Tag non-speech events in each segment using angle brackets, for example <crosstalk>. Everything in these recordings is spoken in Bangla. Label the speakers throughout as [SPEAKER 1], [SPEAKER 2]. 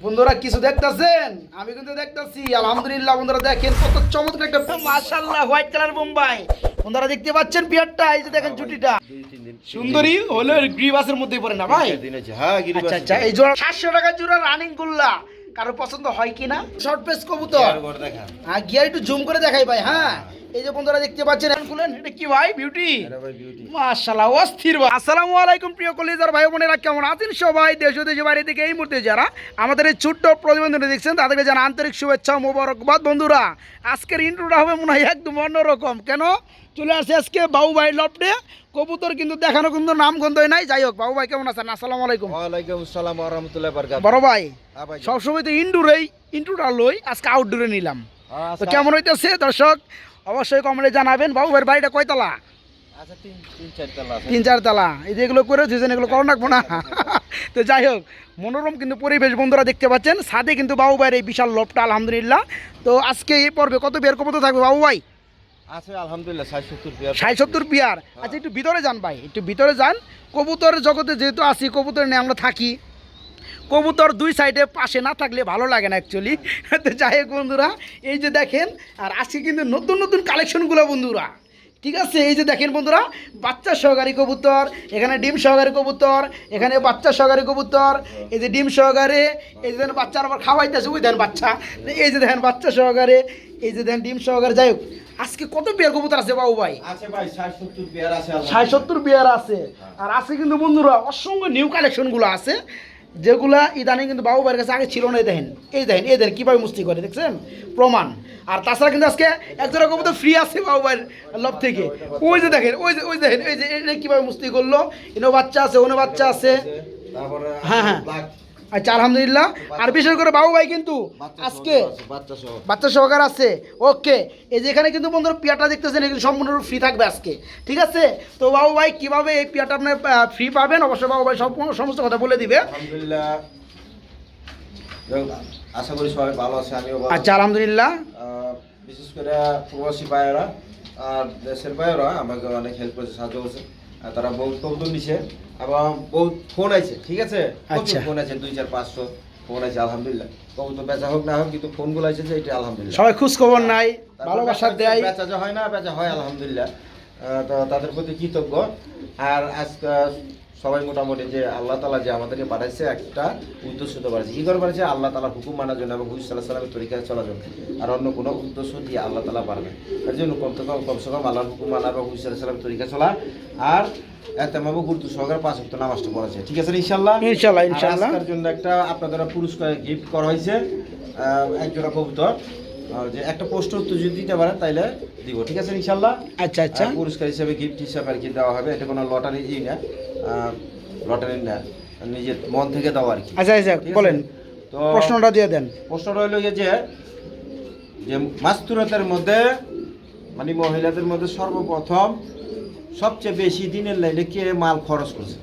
[SPEAKER 1] বন্ধুরা কিছু দেখতাছেন? আমি কিন্তু দেখতাছি আলহামদুলিল্লাহ বন্ধুরা দেখেন কত চমৎকার একটা মাশাআল্লাহ হোয়াইট কালার বোম্বাই বন্ধুরা দেখতে পাচ্ছেন বিয়ারটা এই যে দেখেন চুটিটা। সুন্দরী হলো গ্রিবাসের মধ্যে পড়ে না ভাই?
[SPEAKER 2] হ্যাঁ
[SPEAKER 1] আচ্ছা আচ্ছা এই জোড়া সাতশো টাকা জোড়া রানিং গুল্লা কারও পছন্দ হয় কিনা? শর্ট পেস কবুতর। হ্যাঁ গিয়ার একটু জুম করে দেখাই ভাই হ্যাঁ। এই যে বন্ধুরা দেখতে পাচ্ছেন খুলেন। এটা কি ভাই বিউটি
[SPEAKER 2] ভাই
[SPEAKER 1] মাশাআল্লাহ অস্থির ভাই। আসসালামু আলাইকুম প্রিয় কলিজার ভাই বোনেরা কেমন আছেন সবাই? দেশ ও দেশের বাইরে থেকে এই মুহূর্তে যারা আমাদের এই ছোট্ট প্রতিবেদনটি দেখছেন তাদেরকে জানা আন্তরিক শুভেচ্ছা ও মোবারকবাদ। বন্ধুরা আজকের ইন্ট্রোটা হবে মনে হয় একদম অন্যরকম। কেন? চলে আসছে আজকে বাবু ভাই লপটে কবুতর কিন্তু দেখানো কিন্তু নাম গন্ধই নাই। যাই হোক বাবু ভাই কেমন আছেন? আসসালামু আলাইকুম।
[SPEAKER 2] ওয়ালাইকুম আসসালাম ওয়া রাহমাতুল্লাহি ওয়া বারাকাতুহু।
[SPEAKER 1] বড় ভাই
[SPEAKER 2] হ্যাঁ ভাই
[SPEAKER 1] সবসময় তো ইনডোরেই ইন্ট্রোটা লই আজকে আউটডোরে নিলাম।
[SPEAKER 2] হ্যাঁ,
[SPEAKER 1] তো
[SPEAKER 2] আচ্ছা,
[SPEAKER 1] কেমন হইতেছে দর্শক? অবশ্যই কমেন্টে জানাবেন। বাবু ভাইয়ের বাড়িটা কয়তলা?
[SPEAKER 2] আচ্ছা তিন তিন চার তলা
[SPEAKER 1] তিন চার তালা এই যে এগুলো করে দিয়েছেন এগুলো করো রাখব না। <laughs> তো যাই হোক মনোরম কিন্তু পরিবেশ বন্ধুরা দেখতে পাচ্ছেন। সাথে কিন্তু বাবু ভাইয়ের এই বিশাল লোভটা আলহামদুলিল্লাহ। তো আজকে এই পর্বে কত বের কত থাকবে বাবু ভাই?
[SPEAKER 2] আছে আলহামদুলিল্লাহ
[SPEAKER 1] ষাট সত্তর আচ্ছা একটু ভিতরে যান ভাই একটু ভিতরে যান। কবুতর জগতে যেহেতু আসি কবুতর নিয়ে আমরা থাকি। কবুতর দুই সাইডে পাশে না থাকলে ভালো লাগে না অ্যাকচুয়ালি তো যাই হোক বন্ধুরা এই যে দেখেন আর আজকে কিন্তু নতুন নতুন কালেকশনগুলো বন্ধুরা। ঠিক আছে এই যে দেখেন বন্ধুরা বাচ্চা সহকারী কবুতর এখানে ডিম সহকারী কবুতর এখানে বাচ্চা সহকারী কবুতর এই যে ডিম সহকারে এই যে দেখেন বাচ্চার আবার খাওয়াইতেছে ওই দেখেন বাচ্চা। এই যে দেখেন বাচ্চা সহকারে এই যে দেখেন ডিম সহকারে যাই হোক আজকে কত পেয়ার কবুতর আছে বাবু ভাই?
[SPEAKER 2] আছে ভাই 60 পেয়ার আছে
[SPEAKER 1] ষাট সত্তর বিয়ার আছে। আর আছে কিন্তু বন্ধুরা অসংখ্য নিউ কালেকশনগুলো আছে। যেগুলা ইদানিং কিন্তু বাবু ভাইয়ের কাছে আগে ছিল না এই দেখেন এই দেখেন এই দেখেন কীভাবে মুস্তি করে দেখছেন? প্রমাণ। আর তাছাড়া কিন্তু আজকে একজোড়া তো ফ্রি আছে বাবু ভাইয়ের লব থেকে। ওই যে দেখেন ওই যে ওই দেখেন এই যে এটা কীভাবে মুস্তি করল? এনো বাচ্চা আছে ওনো বাচ্চা আছে। হ্যাঁ, হ্যাঁ। আচ্ছা আলহামদুলিল্লাহ। আর বিশেষ করে বাবু ভাই কিন্তু আজকে
[SPEAKER 2] বাচ্চা
[SPEAKER 1] সহকার আছে। ওকে এই যে এখানে কিন্তু বন্ধুরা পিয়াটা দেখতেছেন এগুলো সম্পূর্ণ ফ্রি থাকবে আজকে। ঠিক আছে? তো বাবু ভাই কীভাবে এই পিয়াটা আপনি ফ্রি পাবেন? অবশ্যই বাবু ভাই সব সমস্ত কথা বলে দিবে।
[SPEAKER 2] আলহামদুলিল্লাহ। আশা করি সবাই ভালো আছে আমিও ভালো
[SPEAKER 1] আচ্ছা আলহামদুলিল্লাহ।
[SPEAKER 2] বিশেষ করে প্রবাসী ভাইয়েরা আর দেশের ভাইয়েরা আমাকে অনেক হেল্প করেছে সাহায্য করছে। তারা বহুত কবুতর নিছে এবং বহুত ফোন আছে ঠিক আছে?
[SPEAKER 1] আচ্ছা।
[SPEAKER 2] ফোন আছে দুই চার পাঁচশো ফোন আছে আলহামদুলিল্লাহ। কবুতর বেচা হোক না হোক কিন্তু ফোনগুলো আছে যে এটা আলহামদুলিল্লাহ।
[SPEAKER 1] সবাই খোঁজ খবর নাই
[SPEAKER 2] তারপর
[SPEAKER 1] ভালোবাসা দেয়।
[SPEAKER 2] বেচা যে হয় না বেচা হয় আলহামদুলিল্লাহ। তো তাদের প্রতি কৃতজ্ঞ। আর আজকে সবাই মোটামুটি যে আল্লাহ তালা যে আমাদেরকে পাঠাইছে একটা উদ্দেশ্য তো পাঠাইছে কি করে পাঠাইছে? আল্লাহ তালা হুকুম মানার জন্য এবং হুইস সাল্লাহ সাল্লামের তরিকায় চলার জন্য। আর অন্য কোনো উদ্দেশ্য দিয়ে আল্লাহ তালা পারবে তার জন্য কমসে কম কমসে কম আল্লাহর হুকুম মানা এবং হুইস সাল্লাহ সাল্লামের তরিকা চলা। আর এতে মাবু গুরুত্ব সহকারে পাঁচ অক্ট নামাজটা পড়াছে ঠিক আছে ইনশাল্লাহ
[SPEAKER 1] ইনশাল্লাহ, ইনশাল্লাহ।
[SPEAKER 2] জন্য একটা আপনাদের পুরস্কার গিফট করা হয়েছে আহ, এক কবুতর। আর যে একটা প্রশ্ন উত্তর যদি দিতে পারেন তাইলে দিব ঠিক আছে ইনশাল্লাহ?
[SPEAKER 1] আচ্ছা আচ্ছা।
[SPEAKER 2] পুরস্কার হিসেবে গিফট হিসাবে আর কি দেওয়া হবে এটা কোনো লটারি ই না লটারি না নিজের মন থেকে দেওয়া আর কি।
[SPEAKER 1] আচ্ছা আচ্ছা বলেন
[SPEAKER 2] তো
[SPEAKER 1] প্রশ্নটা দিয়ে দেন।
[SPEAKER 2] প্রশ্নটা গিয়ে যে যে মাস্তুরাতের মধ্যে মানে মহিলাদের মধ্যে সর্বপ্রথম সবচেয়ে বেশি দিনের লাইনে কে মাল খরচ করছে?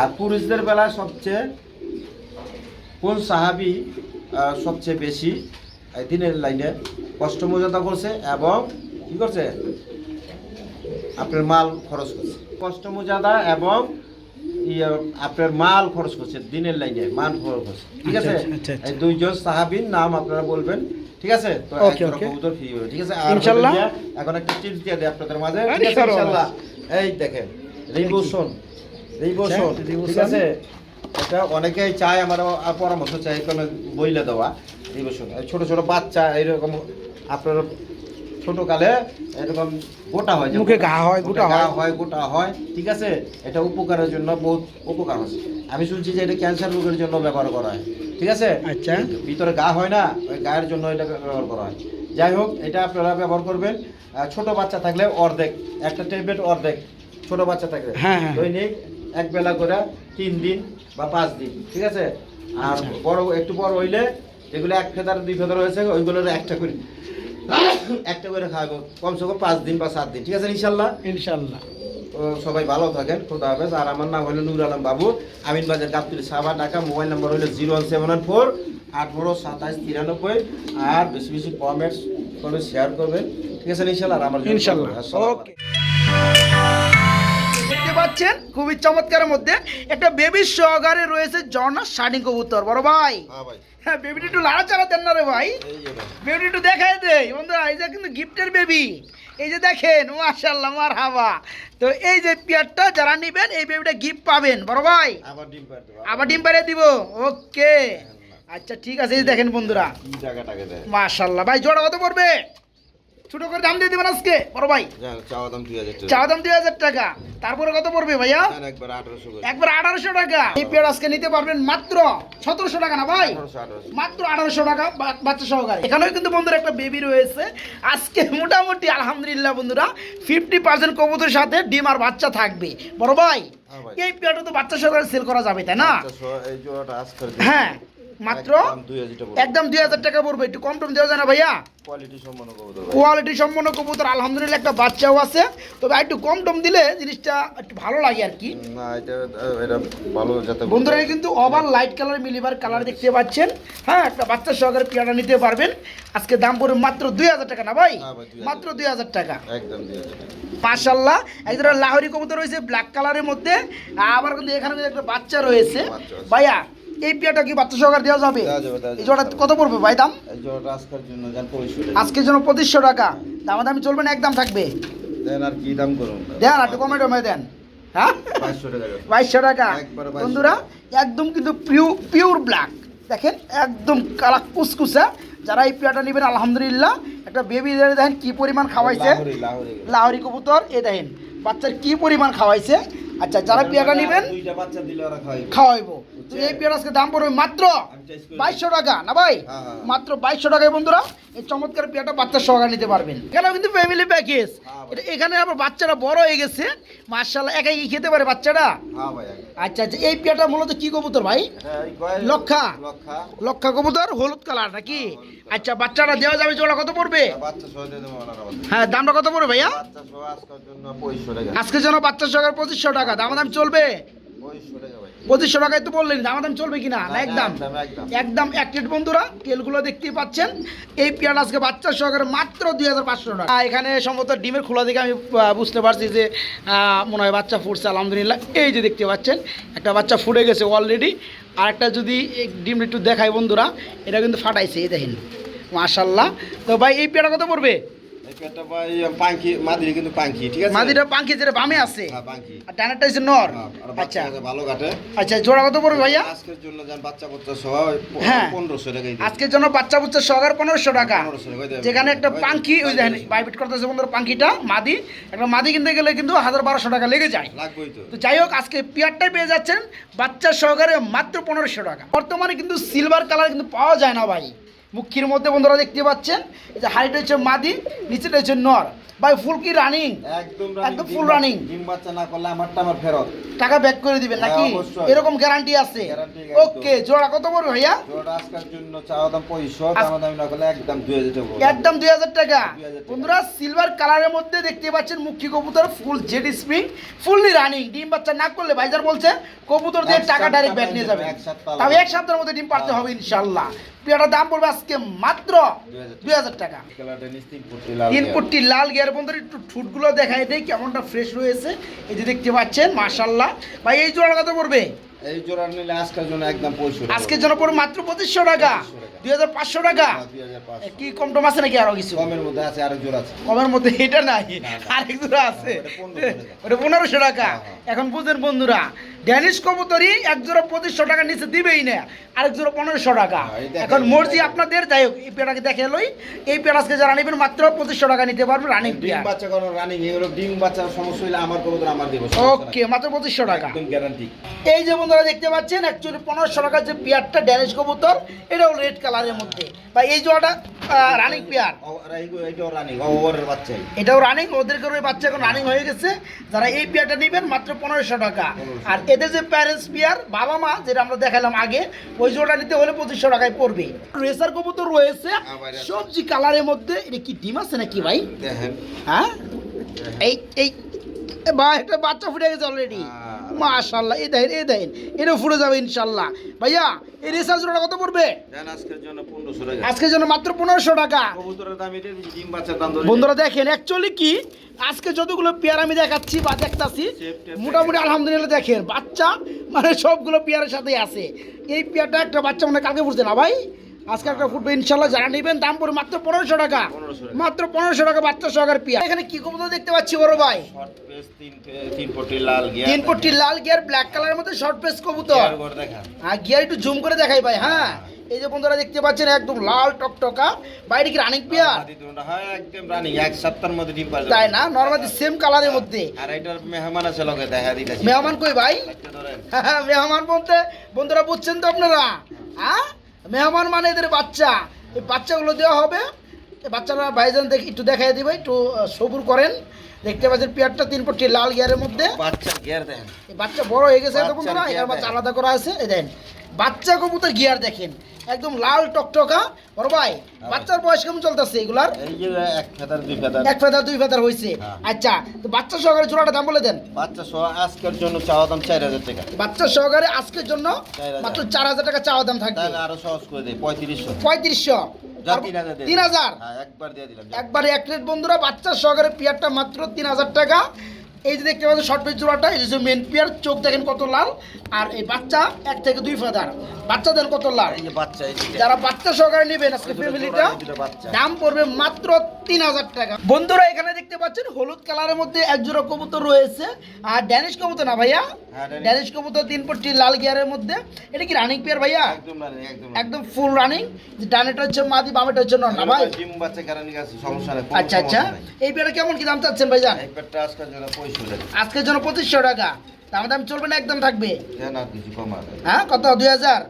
[SPEAKER 2] আর পুরুষদের বেলায় সবচেয়ে কোন সাহাবি সবচেয়ে বেশি এই দিনের লাইনে কষ্ট মর্যাদা করছে এবং কি করছে? আপনার মাল খরচ করছে। কষ্ট মর্যাদা এবং আপনার মাল খরচ করছে দিনের লাইনে মাল খরচ করছে। ঠিক আছে?
[SPEAKER 1] আচ্ছা, আচ্ছা, আচ্ছা।
[SPEAKER 2] এই দুইজন সাহাবীর নাম আপনারা বলবেন। ঠিক আছে? তো. কবুতর ফ্রি হবে। ঠিক আছে? এখন একটা টিপস দিয়ে আপনাদের মাঝে। ঠিক আছে?
[SPEAKER 1] সর্বনাশ।
[SPEAKER 2] এই দেখেন রিভোশন রিভোশন ঠিক আছে? এটা অনেকেই চায় আমার পরামর্শ চাই কোনো বইলে দেওয়া। ছোট ছোট বাচ্চা এরকম আপনার ছোট কালে এরকম গোটা হয়
[SPEAKER 1] মুখে ঘা হয়, গোটা হয়।
[SPEAKER 2] হয় গোটা হয় ঠিক আছে? এটা উপকারের জন্য বহুত উপকার হচ্ছে। আমি শুনছি যে এটা ক্যান্সার রোগের জন্য ব্যবহার করা হয় ঠিক আছে?
[SPEAKER 1] আচ্ছা।
[SPEAKER 2] ভিতরে গা হয় না ওই গায়ের জন্য এটা ব্যবহার করা হয়। যাই হোক এটা আপনারা ব্যবহার করবেন। ছোট বাচ্চা থাকলে অর্ধেক একটা ট্যাবলেট অর্ধেক ছোট বাচ্চা থাকলে।
[SPEAKER 1] হ্যাঁ, হ্যাঁ।
[SPEAKER 2] দৈনিক এক বেলা করে তিন দিন বা পাঁচ দিন ঠিক আছে? আর
[SPEAKER 1] আচ্ছা।
[SPEAKER 2] বড় একটু বড় হইলে যেগুলো এক ফেদার দুই ফেদার হয়েছে ওইগুলোর একটা করে একটা করে খাওয়াবো। কমসে কম পাঁচ দিন বা সাত দিন ঠিক আছে ইনশাল্লাহ?
[SPEAKER 1] ইনশাল্লাহ।
[SPEAKER 2] তো সবাই ভালো থাকেন খোদা হাফেজ। আর আমার নাম হলো নুর আলম বাবু আমিন বাজার গাবতুলি সাবা ঢাকা। মোবাইল নাম্বার হলো zero one seven one four আঠারো সাতাশ তিরানব্বই। আর বেশি বেশি কমেন্টস করবেন শেয়ার করবেন ঠিক আছে ইনশাল্লাহ? আর আমার
[SPEAKER 1] ইনশাল্লাহ। ওকে পাচ্ছেন? খুবই চমৎকারের মধ্যে। একটা বেবির সহকারে রয়েছে ঝর্ণা শাড়ি কবুতর। বড় ভাই।
[SPEAKER 2] হ্যাঁ ভাই।
[SPEAKER 1] হ্যাঁ বেবিটি একটু লাড়াচাড়া দেন না রে ভাই। বেবিটি একটু দেখাই দে। বন্ধুরা এই যে কিন্তু গিফটের বেবি এই যে দেখেন মাশাল্লাহ মার হাবা। তো এই যে পেয়ারটা যারা নেবেন এই বেবিটা গিফট পাবেন। বড় ভাই।
[SPEAKER 2] আবার ডিম পাড় দেবো।
[SPEAKER 1] ওকে আচ্ছা ঠিক আছে এই দেখেন বন্ধুরা। মাশাল্লাহ ভাই জোড়া কত পড়বে? ছোট করে দাম দিয়ে দেবেন আজকে বড় ভাই।
[SPEAKER 2] চাওয়া দাম দুই হাজার টাকা।
[SPEAKER 1] চা দাম দুই হাজার টাকা। তারপরে কত পড়বে ভাইয়া?
[SPEAKER 2] একবার আঠারোশো
[SPEAKER 1] একবার আঠারোশো টাকা। এই পেয়ার আজকে নিতে পারবেন মাত্র সতেরোশো টাকা না ভাই? মাত্র আঠারোশো টাকা বাচ্চা সহকারে। এখানেও কিন্তু বন্ধুরা একটা বেবি রয়েছে। আজকে মোটামুটি আলহামদুলিল্লাহ বন্ধুরা ফিফটি পার্সেন্ট কবুতরের সাথে ডিম আর বাচ্চা থাকবে। বড় ভাই
[SPEAKER 2] হ্যাঁ
[SPEAKER 1] এই পেয়ারটা তো বাচ্চা সহকারে সেল করা যাবে তাই না? হ্যাঁ। মাত্র একদম দুই হাজার টাকা পড়বে। একটু কম টম দেওয়া যায় না ভাইয়া?
[SPEAKER 2] কোয়ালিটি সম্পন্ন কবুতর
[SPEAKER 1] আলহামদুলিল্লাহ একটা বাচ্চাও আছে। তবে একটু কম টম দিলে জিনিসটা একটু ভালো লাগে আর কি। বন্ধুরা কিন্তু ওভার লাইট কালার মিলিবার কালার দেখতে পাচ্ছেন। হ্যাঁ একটা বাচ্চা সহকারে পেয়ারা নিতে পারবেন। আজকে দাম পড়বে মাত্র দুই হাজার টাকা না ভাই?
[SPEAKER 2] ভাই, 2000
[SPEAKER 1] মাত্র দুই হাজার টাকা।
[SPEAKER 2] একদম
[SPEAKER 1] মাশাল্লাহ একজন লাহোরি কবুতর রয়েছে ব্ল্যাক কালারের মধ্যে। আবার কিন্তু এখানে একটা বাচ্চা রয়েছে। ভাইয়া এই পেয়ারটা কি বাচ্চা সহকারে দেওয়া যাবে? এই জোড়া কত পড়বে ভাই দাম?
[SPEAKER 2] আজকের জন্য
[SPEAKER 1] আজকের জন্য পঁচিশশো টাকা। দামাদামি চলবে না একদম থাকবে।
[SPEAKER 2] দেন আর কি দাম করুন।
[SPEAKER 1] দেন একটু কমে টমে দেন। হ্যাঁ?
[SPEAKER 2] টাকা
[SPEAKER 1] বাইশশো টাকা। বন্ধুরা একদম কিন্তু পিওর পিওর ব্ল্যাক দেখেন একদম কালা কুসকুসা। যারা এই পেয়াটা নেবেন আলহামদুলিল্লাহ। একটা বেবি দেখেন কি পরিমাণ খাওয়াইছে।
[SPEAKER 2] লাহরি
[SPEAKER 1] কবুতর এ দেখেন বাচ্চার কি পরিমাণ খাওয়াইছে। আচ্ছা যারা পেয়াটা নেবেন
[SPEAKER 2] বাচ্চা খাওয়াইবে।
[SPEAKER 1] এই পেয়ার আজকে দাম পড়বে মাত্র বাইশশো টাকা না ভাই?
[SPEAKER 2] হ্যাঁ, হ্যাঁ।
[SPEAKER 1] মাত্র বাইশশো টাকায় বন্ধুরা। এই চমৎকার পেয়ারটা বাচ্চার সহকারে নিতে পারবেন। এখানেও কিন্তু ফ্যামিলি প্যাকেজ
[SPEAKER 2] হ্যাঁ,
[SPEAKER 1] এখানে আবার বাচ্চারা বড় হয়ে গেছে। মার্শাল্লাহ একাই খেতে পারে বাচ্চারা?
[SPEAKER 2] হ্যাঁ।
[SPEAKER 1] আচ্ছা আচ্ছা এই পেয়ারটা মূলত কি কবুতর ভাই? লক্ষা?
[SPEAKER 2] লক্ষা।
[SPEAKER 1] কবুতর হলুদ কালার নাকি? আচ্ছা বাচ্চাটা দেওয়া যাবে জোড়া কত পড়বে?
[SPEAKER 2] বাচ্চা বাচ্চা।
[SPEAKER 1] হ্যাঁ দামটা কত পড়বে ভাইয়া?
[SPEAKER 2] বাচ্চা আজকের জন্য।
[SPEAKER 1] বাচ্চার সহকারে পঁচিশশো টাকা। দাম দাম চলবে।
[SPEAKER 2] টাকা।
[SPEAKER 1] পঁচিশশো টাকায় তো বললেন দাম দাম চলবে কিনা? না একদম।
[SPEAKER 2] একদম,
[SPEAKER 1] অ্যাক্টিভ বন্ধুরা তেলগুলো দেখতেই পাচ্ছেন। এই পেয়ার আজকে বাচ্চার সহকারে মাত্র দুই হাজার পাঁচশো টাকা। এখানে সম্ভবত ডিমের খোলা দেখে আমি বুঝতে পারছি যে মনে হয় বাচ্চা ফুটছে আলহামদুলিল্লাহ। এই যে দেখতে পাচ্ছেন একটা বাচ্চা ফুটে গেছে অলরেডি আর একটা যদি ডিম একটু দেখায় বন্ধুরা এটা কিন্তু ফাটাইছে এই দেখেন। মাশাল্লাহ তো ভাই এই পেয়ারটা কত পড়বে?
[SPEAKER 2] এই ভাই পাঙ্কি মাদিরি কিন্তু পাঙ্কি ঠিক আছে?
[SPEAKER 1] মাদিটা পাঙ্কি যেটা বামে আছে।
[SPEAKER 2] হ্যাঁ পাঙ্কি
[SPEAKER 1] আর ডানাটা হচ্ছে নর।
[SPEAKER 2] হ্যাঁ,
[SPEAKER 1] আচ্ছা।
[SPEAKER 2] ভালো কাটে।
[SPEAKER 1] আচ্ছা জোড়া কত পড়বে ভাইয়া?
[SPEAKER 2] আজকের জন্য যান বাচ্চা বাচ্চা সহ
[SPEAKER 1] হ্যাঁ।
[SPEAKER 2] টাকা
[SPEAKER 1] আজকের জন্য বাচ্চা টাকা। যেখানে একটা
[SPEAKER 2] ওই যে,
[SPEAKER 1] পাঙ্কি ওই
[SPEAKER 2] ওই
[SPEAKER 1] দেখেন বাইবিট করতেছে বন্ধুরা পাঙ্কিটা মাদি। একটা মাদি কিনতে গেলে কিন্তু হাজার বারোশো টাকা লেগে যায়।
[SPEAKER 2] লাগবেই তো।
[SPEAKER 1] তো যাই হোক আজকে পেয়ারটাই পেয়ে যাচ্ছেন বাচ্চা সহকারে মাত্র পনেরোশো টাকা। বর্তমানে কিন্তু সিলভার কালার কিন্তু পাওয়া যায় না ভাই। মুখির মধ্যে বন্ধুরা দেখতে পাচ্ছেন এই যে হাইট হচ্ছে মাদি নিচেটা হচ্ছে নর। ভাই ফুল কি রানিং
[SPEAKER 2] একদম
[SPEAKER 1] একদম
[SPEAKER 2] ডিম
[SPEAKER 1] full
[SPEAKER 2] বাচ্চা- ডিম বাচ্চা না করলে আমারটা আমার ফেরত।
[SPEAKER 1] টাকা ব্যাক করে দিবেন
[SPEAKER 2] হ্যাঁ,
[SPEAKER 1] নাকি? এরকম গ্যারান্টি আছে। ওকে জোড়া কত পড়বে ভাইয়া?
[SPEAKER 2] জোড়া আজকের জন্য চাওয়া দাম দামা দামি না করলে একদম দুই হাজার টাকা
[SPEAKER 1] একদম দুই হাজার টাকা।
[SPEAKER 2] 2000 টাকা।
[SPEAKER 1] বন্ধুরা সিলভার কালারের মধ্যে দেখতে পাচ্ছেন কবুতর ফুল জেড স্প্রিং ফুললি রানিং ডিম বাচ্চা না করলে ভাইজার বলছে কবুতর দিয়ে টাকা ডাইরেক্ট ব্যাক নিয়ে যাবে। তবে এক সপ্তাহের মধ্যে ডিম পারতে
[SPEAKER 2] হ্যাঁ।
[SPEAKER 1] হবে ইনশাল্লাহ পেয়ারটার দাম পড়বে আজকে মাত্র
[SPEAKER 2] 2000
[SPEAKER 1] দুই হাজার টাকা।
[SPEAKER 2] ফুটে লাল গিয়ার।
[SPEAKER 1] গিয়ার বন্ধুর একটু ঠুটগুলো দেখাই দেয় কেমনটা ফ্রেশ রয়েছে। এই যে দেখতে পাচ্ছেন মাশাল্লাহ ভাই এই জোড়া কত পড়বে?
[SPEAKER 2] এই জোড়া নিলে আজকের জন্য একদম পঁয়ষট্টি
[SPEAKER 1] আজকের জন্য পড়বে মাত্র পঁচিশশো টাকা। দুই হাজার পাঁচশো টাকা?
[SPEAKER 2] পাঁচশো।
[SPEAKER 1] কি কম টম আছে নাকি আরও কিছু?
[SPEAKER 2] কমের মধ্যে আছে আরেক জোড়া আছে।
[SPEAKER 1] কমের মধ্যে এটা নাই। আরেক দুটো আছে।
[SPEAKER 2] ওটা 1500 টাকা।
[SPEAKER 1] ওটা পনেরোশো টাকা।
[SPEAKER 2] হ্যাঁ, হ্যাঁ।
[SPEAKER 1] এখন বুঝেন বন্ধুরা ড্যানিশ কবুতরই এক জোড়া পঁচিশশো টাকা নিচে দিবেই না আরেক জোড়া পনেরোশো টাকা।
[SPEAKER 2] হ্যাঁ,
[SPEAKER 1] এখন মর্জি আপনাদের যাই হোক এই পেটাকে দেখে এলোই এই পেটাসকে যারা নেবেন মাত্র পঁচিশশো টাকা নিতে পারবে রানিং
[SPEAKER 2] ডিম বাচ্চা কোনো রানিং এগুলো ডিম বাচ্চার সমস্যা হলে আমার কবুতর আমার দেবো
[SPEAKER 1] ওকে মাত্র পঁচিশশো টাকা।
[SPEAKER 2] একদম গ্যারান্টি
[SPEAKER 1] এই যে বন্ধুরা দেখতে পাচ্ছেন অ্যাকচুয়ালি পনেরোশো টাকার যে পেয়ারটা ড্যানিশ কবুতর এটাও রেড কালারের মধ্যে। বা এই জোড়াটা রানিং পেয়ার।
[SPEAKER 2] এইটাও রানিং ওভারের বাচ্চাই।
[SPEAKER 1] এটাও রানিং ওদেরকে ওই বাচ্চা এখন রানিং হয়ে গেছে। যারা এই পেয়ারটা নেবেন মাত্র পনেরোশো টাকা। আর এদের যে প্যারেন্টস পেয়ার বাবা মা যেটা আমরা দেখালাম আগে ওই জোড়া নিতে হলে পঁচিশশো টাকায় পড়বে। রেসার কবুতর রয়েছে সবজি কালারের মধ্যে এটা কি ডিম আছে নাকি ভাই? হ্যাঁ? এই এই বা এটা বাচ্চা ফুটে গেছে অলরেডি মাশাল্লাহ এই দেখেন এই দেখেন এটাও ফুটে যাবে ইনশাল্লাহ ভাইয়া এই রেসার জোড়াটা কত পড়বে?
[SPEAKER 2] আজকের জন্য
[SPEAKER 1] মাত্র পনেরোশো টাকা।
[SPEAKER 2] এটা
[SPEAKER 1] বন্ধুরা দেখেন অ্যাকচুয়ালি কি? আজকে যতগুলো পেয়ার আমি দেখাচ্ছি বা দেখতাছি মোটামুটি আলহামদুলিল্লাহ দেখেন বাচ্চা মানে সবগুলো পেয়ারের সাথে আছে। এই পেয়ারটা একটা বাচ্চা মানে কালকে ফুটছে না ভাই? আজকে একটা ফুটবে ইনশাল্লাহ যারা নেবেন দাম পড়বে মাত্র পনেরোশো টাকা। মাত্র পনেরোশো টাকা বাচ্চা সহকারে পেয়ার। এখানে কি কবুতর দেখতে পাচ্ছি বড় ভাই?
[SPEAKER 2] তিন
[SPEAKER 1] পট্টি লাল গিয়ার ব্ল্যাক কালারের মধ্যে শর্ট পেস কবুতর। হ্যাঁ গিয়ার একটু জুম করে দেখাই ভাই হ্যাঁ? এই যে বন্ধুরা দেখতে পাচ্ছেন একদম লাল টকটকা। বাইরে কি রানিং পেয়ার
[SPEAKER 2] হয় একদম রানিং এক সপ্তাহের মধ্যে ডিম পারবে
[SPEAKER 1] তাই না? নর্মালি সেম কালারের মধ্যে।
[SPEAKER 2] আর এটার মেহমান আছে লগে দেখা দিতেছি
[SPEAKER 1] মেহমান কই ভাই?
[SPEAKER 2] ধরেন। <laughs>
[SPEAKER 1] হ্যাঁ, মেহমান বলতে বন্ধুরা বুঝছেন তো আপনারা? হ্যাঁ? মেহমান মানে এদের বাচ্চা। এই বাচ্চাগুলো দেওয়া হবে। বাচ্চারা ভাইজান দেখি একটু দেখাই দিবে একটু সবুর করেন। দেখতে পাচ্ছেন পেয়ারটা তিন পট্টি লাল গিয়ারের মধ্যে।
[SPEAKER 2] বাচ্চা গিয়ার
[SPEAKER 1] দেন। বাচ্চা বড় হয়ে গেছে এত বন্ধুরা এর বাচ্চা আলাদা করা আছে এই দেন। বাচ্চা কবুতর গিয়ার দেখেন। একদম লাল টকটকা। বড় ভাই বাচ্চার বয়স কেমন চলতেছে এগুলার?
[SPEAKER 2] এই যে এক ফেদার দুই ফেদার।
[SPEAKER 1] এক ফেদার দুই ফেদার হয়েছে
[SPEAKER 2] হ্যাঁ।
[SPEAKER 1] আচ্ছা তো বাচ্চা সহকারে জোড়াটা দাম বলে দেন।
[SPEAKER 2] বাচ্চা সহ আজকের জন্য চাওয়া দাম চার হাজার টাকা।
[SPEAKER 1] বাচ্চা সহকারে আজকের জন্য মাত্র চার হাজার টাকা চাওয়া দাম থাকবে।
[SPEAKER 2] তাহলে আরও সহজ করে দিই পঁয়ত্রিশশো।
[SPEAKER 1] পঁয়ত্রিশশো।
[SPEAKER 2] তিন হাজার হ্যাঁ একবার দিয়ে দিলাম।
[SPEAKER 1] একবারে এক প্লেট বন্ধুরা বাচ্চার সহকারে পিয়ারটা মাত্র তিন হাজার টাকা। এই যে দেখতে পাচ্ছেন শর্ট পেজ জোড়াটা এই যে মেন পিয়ার চোখ দেখেন কত লাল আর এই বাচ্চা এক থেকে দুই ফাদার বাচ্চা দেন কত লাল?
[SPEAKER 2] এই যে বাচ্চা এই যে
[SPEAKER 1] যারা বাচ্চা সহকারে নেবেন আজকে ফ্যামিলিটা। দাম পড়বে মাত্র তিন হাজার টাকা। বন্ধুরা এখানে দেখতে পাচ্ছেন হলুদ কালারের মধ্যে এক জোড়া কবুতর রয়েছে। আর ড্যানিশ কবুতর না ভাইয়া?
[SPEAKER 2] ড্যানিশ।
[SPEAKER 1] কবুতর তিন পট্টি লাল গিয়ারের মধ্যে। এটা কি রানিং পেয়ার ভাইয়া?
[SPEAKER 2] একদম
[SPEAKER 1] ফুল রানিং ডানেটা হচ্ছে মাদি বামেটা হচ্ছে নর না ভাই? আচ্ছা আচ্ছা। এই পেয়ারটা কেমন কি দাম চাচ্ছেন ভাইজান?
[SPEAKER 2] এই পঁয়ষট্টি টাকা
[SPEAKER 1] আজকের জন্য পঁচিশশো টাকা। দাম দাম চলবে না একদম থাকবে? হ্যাঁ কত? দুই হাজার?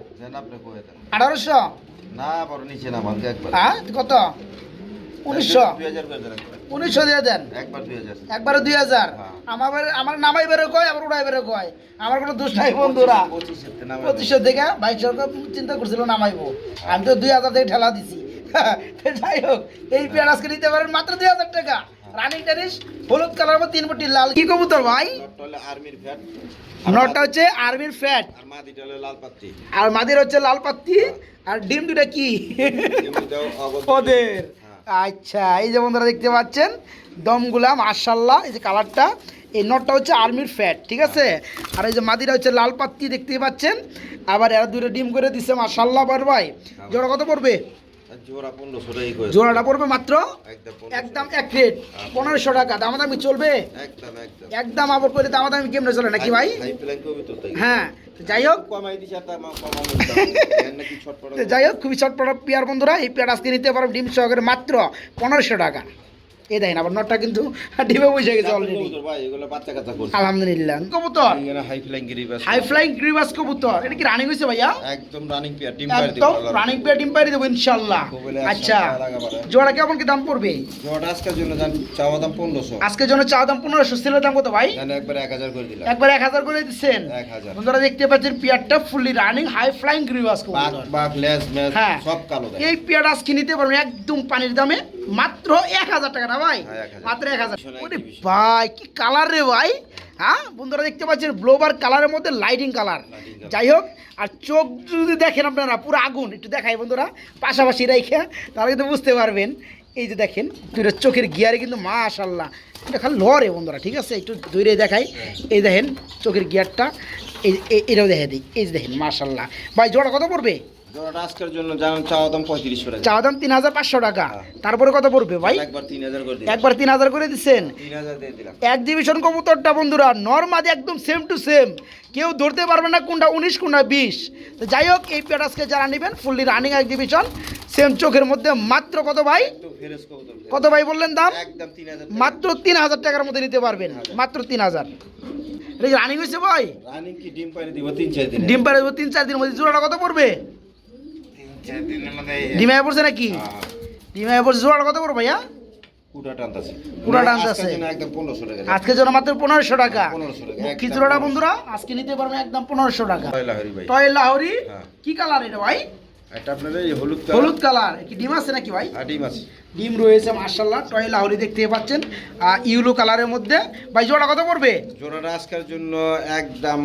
[SPEAKER 1] আঠারোশো?
[SPEAKER 2] না বড় নিচে না একবার।
[SPEAKER 1] হ্যাঁ কত? উনিশশো। উনিশশো দিয়ে দেন?
[SPEAKER 2] একবার দুই হাজার। হ্যাঁ।
[SPEAKER 1] আমার আমার নামাই বেরো কয় আবার উড়াই বেরো কয়? আমার কোনো দোষ নাই বন্ধুরা। পঁচিশশো থেকে সরকার চিন্তা করছিল নামাইবো। আমি তো দুই হাজার থেকে ঠেলা দিছি। <laughs> যাই হোক এই পেয়ার আজকে নিতে পারেন মাত্র দুই হাজার টাকা। রানিং টেনিস হলুদ কালার মধ্যে তিন পটি লাল। কি কবুতর ভাই?
[SPEAKER 2] আর্মির ফ্যাট।
[SPEAKER 1] নটটা হচ্ছে আর্মির ফ্যাট।
[SPEAKER 2] আর মাদিটা হলে লাল পাত্রি
[SPEAKER 1] আর মাদের হচ্ছে লাল পাত্তি। আর ডিম দুটা কি? ওদের।
[SPEAKER 2] হ্যাঁ।
[SPEAKER 1] আচ্ছা এই যে বন্ধুরা দেখতে পাচ্ছেন দমগুলা মার্শাল্লাহ এই যে কালারটা এই নটটা হচ্ছে আর্মির ফ্যাট ঠিক আছে? আর এই যে মাদিরা হচ্ছে লাল পাত্তি দেখতে পাচ্ছেন? আবার এরা দুটো ডিম করে দিচ্ছে মার্শাল্লাহ বার ভাই। জোড়া কত পড়বে? জোড়াটা পড়বে মাত্র
[SPEAKER 2] একদম
[SPEAKER 1] এক রেট পনেরোশো টাকা দামাদামি চলবে?
[SPEAKER 2] একদম
[SPEAKER 1] আবার করে দামাদামি কেমনে চলে নাকি ভাই? হ্যাঁ যাই হোক। যাই হোক খুবই চটপট পেয়ার বন্ধুরা এই পেয়ার আজকে নিতে পারো ডিম সহকারে মাত্র পনেরোশো টাকা। এই দেখেন আবার নটটা কিন্তু বসে গেছে অলরেডি আলহামদুলিল্লাহ। কবুতর?
[SPEAKER 2] হাই ফ্লাইং গিরিবাস
[SPEAKER 1] হাই ফ্লাইং গ্রিবাস কবুতর। এটা কি রানিং হয়েছে ভাইয়া?
[SPEAKER 2] একদম রানিং পেয়ার টিম
[SPEAKER 1] একদম রানিং পেয়ার পাড়ি দেবো ইনশাল্লাহ
[SPEAKER 2] খুবই
[SPEAKER 1] আচ্ছা জোড়া কেমন কি দাম পড়বে?
[SPEAKER 2] জোড়া আজকের জন্য জান চাওয়া দাম
[SPEAKER 1] আজকের জন্য চা দাম সেলের দাম কত ভাই?
[SPEAKER 2] একবার এক হাজার করে দিলাম।
[SPEAKER 1] একবার এক হাজার করে বন্ধুরা দেখতে পাচ্ছেন পেয়ারটা ফুললি রানিং হাই ফ্লাইং গ্রিবাস কবুতর।
[SPEAKER 2] লেজ
[SPEAKER 1] হ্যাঁ।
[SPEAKER 2] সব কালো
[SPEAKER 1] এই পেয়ার আজকে নিতে পারবেন একদম পানির দামে মাত্র এক হাজার টাকা। না ভাই?
[SPEAKER 2] হ্যাঁ, 1000
[SPEAKER 1] মাত্র এক হাজার। ভাই কি কালার রে ভাই? হ্যাঁ? বন্ধুরা দেখতে পাচ্ছেন ব্লোবার কালারের মধ্যে লাইটিং কালার যাই হোক আর চোখ যদি দেখেন আপনারা পুরো আগুন। একটু দেখাই বন্ধুরা পাশাপাশি রেখে তাহলে কিন্তু বুঝতে পারবেন। এই যে দেখেন দুটো চোখের গিয়ারে কিন্তু মাশাল্লাহ এটা খালি লরে বন্ধুরা ঠিক আছে? একটু দূরে দেখাই। এই দেখেন চোখের গিয়ারটা এই এই- এটাও দেখে দিই। এই যে দেখেন মাশাল্লাহ ভাই জোড়া কত পড়বে?
[SPEAKER 2] জোড়াটা আজকের জন্য জানেন চাওয়া দাম পঁয়ত্রিশশো টাকা
[SPEAKER 1] চা দাম তিন হাজার পাঁচশো টাকা।
[SPEAKER 2] হ্যাঁ।
[SPEAKER 1] তারপরে কত পড়বে ভাই?
[SPEAKER 2] একবার তিন হাজার করে
[SPEAKER 1] একবার তিন হাজার করে দিচ্ছেন এক্সিবিশন কবুতরটা বন্ধুরা নর্মাদি একদম সেম টু সেম কেউ ধরতে পারবে না কোনটা উনিশ কোনটা বিশ। তো যাই হোক এই যারা নেবেন ফুললি রানিং এক্সিবিশন সেম চোখের মধ্যে মাত্র কত ভাই? কত ভাই বললেন দাম? মাত্র তিন হাজার টাকার মধ্যে নিতে পারবেন। মাত্র তিন হাজার। রানিং হয়েছে ভাই?
[SPEAKER 2] রানিং কি ডিম পানি দিব তিন চার দিনে
[SPEAKER 1] ডিম পারে তিন চার দিনের মধ্যে। জোড়াটা কত পড়বে
[SPEAKER 2] তিন চার দিনের মধ্যে
[SPEAKER 1] ডিমায় পড়ছে নাকি?
[SPEAKER 2] হ্যাঁ,
[SPEAKER 1] ডিমায় পড়ছে। জোড়াটা কত পড়বে ভাইয়া?
[SPEAKER 2] জন্য টাকা।
[SPEAKER 1] মাত্র পনেরোশো টাকা।
[SPEAKER 2] 1500
[SPEAKER 1] কি জোড়াটা বন্ধুরা আজকে নিতে পারবেন একদম পনেরোশো টাকা। টয় লাহরি
[SPEAKER 2] হ্যাঁ।
[SPEAKER 1] কি কালার এটা ভাই?
[SPEAKER 2] হলুদ
[SPEAKER 1] কালার। কি ডিম আছে নাকি ভাই?
[SPEAKER 2] ডিম আছে।
[SPEAKER 1] ডিম রয়েছে মার্শাল্লাহ টয় লাহরি দেখতে পাচ্ছেন। আর ইউলো কালারের মধ্যে। ভাই জোড়া কত পড়বে?
[SPEAKER 2] জোড়াটা আজকের জন্য একদম